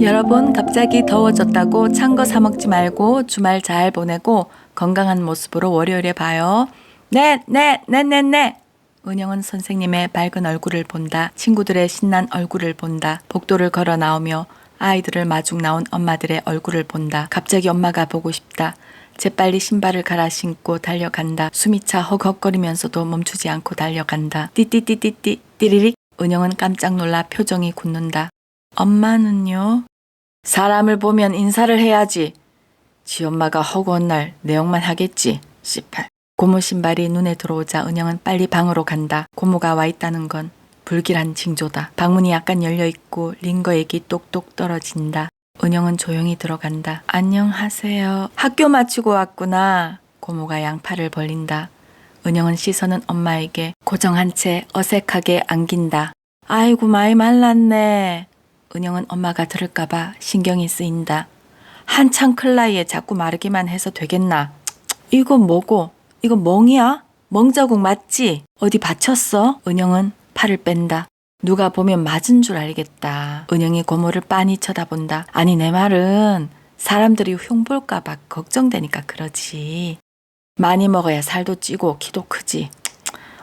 여러분 갑자기 더워졌다고 찬 거 사 먹지 말고 주말 잘 보내고 건강한 모습으로 월요일에 봐요. 네, 네, 네, 네, 네. 은영은 선생님의 밝은 얼굴을 본다. 친구들의 신난 얼굴을 본다. 복도를 걸어 나오며 아이들을 마중 나온 엄마들의 얼굴을 본다. 갑자기 엄마가 보고 싶다. 재빨리 신발을 갈아 신고 달려간다. 숨이 차 허걱거리면서도 멈추지 않고 달려간다. 띠띠띠띠띠 띠리릭. 은영은 깜짝 놀라 표정이 굳는다. 엄마는요? 사람을 보면 인사를 해야지. 지 엄마가 허구한 날 내용만 하겠지. 씨팔. 고모 신발이 눈에 들어오자 은영은 빨리 방으로 간다. 고모가 와 있다는 건 불길한 징조다. 방문이 약간 열려 있고 링거액이 똑똑 떨어진다. 은영은 조용히 들어간다. 안녕하세요. 학교 마치고 왔구나. 고모가 양팔을 벌린다. 은영은 시선은 엄마에게 고정한 채 어색하게 안긴다. 아이고 많이 말랐네. 은영은 엄마가 들을까봐 신경이 쓰인다. 한창 클 나이에 자꾸 마르기만 해서 되겠나? 이거 뭐고? 이거 멍이야? 멍자국 맞지? 어디 다쳤어? 은영은 팔을 뺀다. 누가 보면 맞은 줄 알겠다. 은영이 고모를 빤히 쳐다본다. 아니 내 말은 사람들이 흉볼까봐 걱정되니까 그러지. 많이 먹어야 살도 찌고 키도 크지.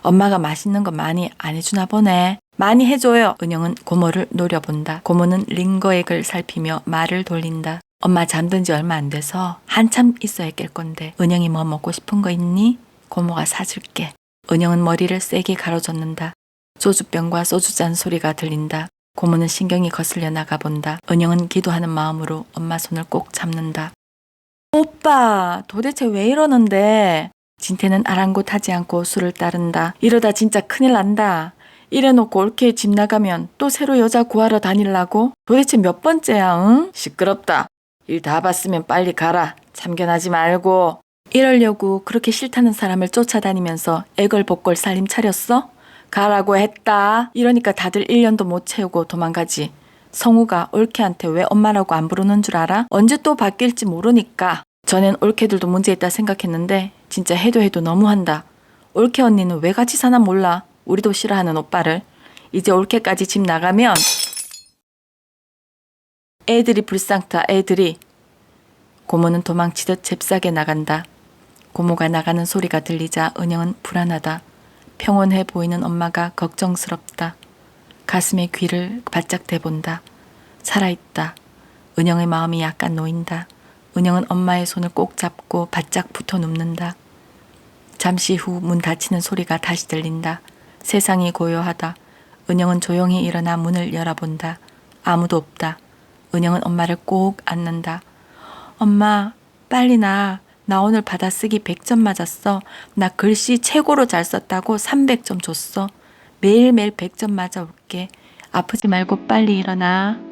엄마가 맛있는 거 많이 안 해주나 보네. 많이 해줘요. 은영은 고모를 노려본다. 고모는 링거액을 살피며 말을 돌린다. 엄마 잠든 지 얼마 안 돼서 한참 있어야 깰 건데 은영이 뭐 먹고 싶은 거 있니? 고모가 사줄게. 은영은 머리를 세게 가로젓는다. 소주병과 소주잔 소리가 들린다. 고모는 신경이 거슬려 나가 본다. 은영은 기도하는 마음으로 엄마 손을 꼭 잡는다. 오빠, 도대체 왜 이러는데? 진태는 아랑곳하지 않고 술을 따른다. 이러다 진짜 큰일 난다. 이래놓고 올케 집 나가면 또 새로 여자 구하러 다닐라고? 도대체 몇 번째야, 응? 시끄럽다. 일 다 봤으면 빨리 가라. 참견하지 말고. 이러려고 그렇게 싫다는 사람을 쫓아다니면서 애걸복걸 살림 차렸어? 가라고 했다. 이러니까 다들 1년도 못 채우고 도망가지. 성우가 올케한테 왜 엄마라고 안 부르는 줄 알아? 언제 또 바뀔지 모르니까. 전엔 올케들도 문제 있다 생각했는데 진짜 해도 해도 너무한다. 올케 언니는 왜 같이 사나 몰라. 우리도 싫어하는 오빠를. 이제 올케까지 집 나가면 애들이 불쌍타 애들이. 고모는 도망치듯 잽싸게 나간다. 고모가 나가는 소리가 들리자 은영은 불안하다. 평온해 보이는 엄마가 걱정스럽다. 가슴에 귀를 바짝 대본다. 살아있다. 은영의 마음이 약간 놓인다. 은영은 엄마의 손을 꼭 잡고 바짝 붙어 눕는다. 잠시 후 문 닫히는 소리가 다시 들린다. 세상이 고요하다. 은영은 조용히 일어나 문을 열어본다. 아무도 없다. 은영은 엄마를 꼭 안는다. 엄마, 빨리 나. 나 오늘 받아쓰기 100점 맞았어. 나 글씨 최고로 잘 썼다고 300점 줬어. 매일매일 100점 맞아 올게. 아프지 말고 빨리 일어나.